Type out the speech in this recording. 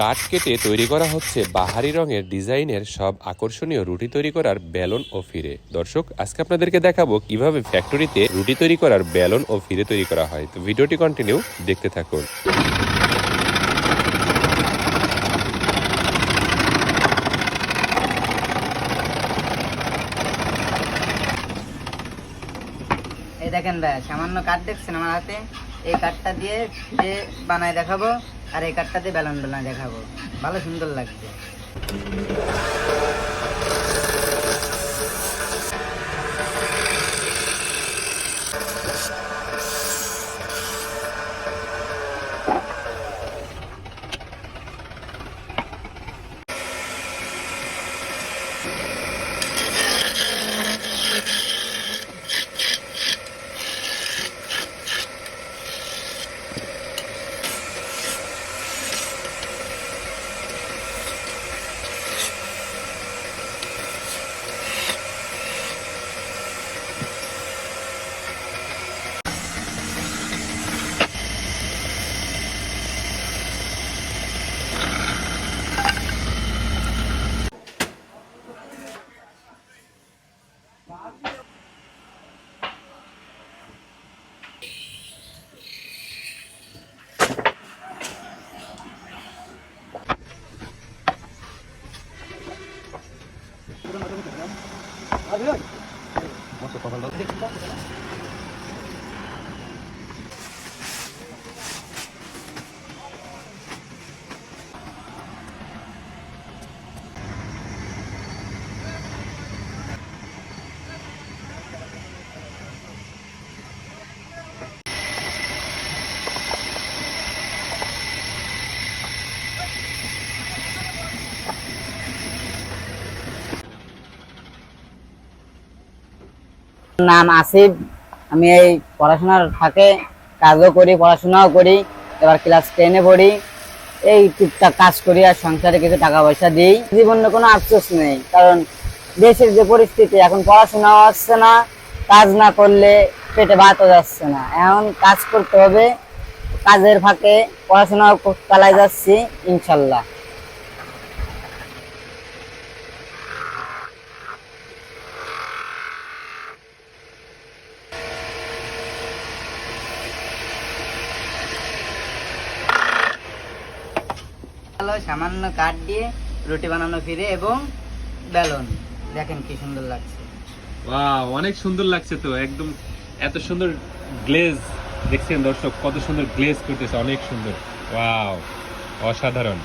কাঠ কেটে তৈরি করা হচ্ছে বাহারি রঙের ডিজাইনের সব আকর্ষণীয় রুটি তৈরি করার বেলন ও ফিরে। দর্শক, আজকে আপনাদেরকে দেখাবো কীভাবে ফ্যাক্টরিতে রুটি তৈরি করার বেলন ও ফিরে তৈরি করা হয়। তো ভিডিওটি কন্টিনিউ দেখতে থাকুন। এই দেখেন ভাই, সামান্য কাঠ দেখছেন আমার হাতে? এই কাঠটা দিয়ে বানায় দেখাবো। আর এই কাঠটাতে বেলন বেলন দেখাবো। ভালো সুন্দর লাগবে あるやん。もっと頑張。নাম আসিফ আমি এই পড়াশোনার ফাঁকে কাজও করি, পড়াশোনাও করি, এবার ক্লাস টেনে পড়ি, এই টুকটাক কাজ করি আর সংসারে কিছু টাকা পয়সা দিই। জীবনে কোনো আফসোস নেই, কারণ দেশের যে পরিস্থিতি, এখন পড়াশোনাও আসছে না, কাজ না করলে পেটে ভাতও যাচ্ছে না। এখন কাজ করতে হবে, কাজের ফাঁকে পড়াশোনাও চালাই যাচ্ছি, ইনশাল্লাহ। হলো সামান্য কাঠ দিয়ে রুটি বানানো ফিরে এবং বেলন। দেখেন কি সুন্দর লাগছে। ওয়াও, অনেক সুন্দর লাগছে তো, একদম এত সুন্দর গ্লেজ। দেখছেন দর্শক, কত সুন্দর গ্লেজ করতেছে, অনেক সুন্দর। ওয়াও, অসাধারণ।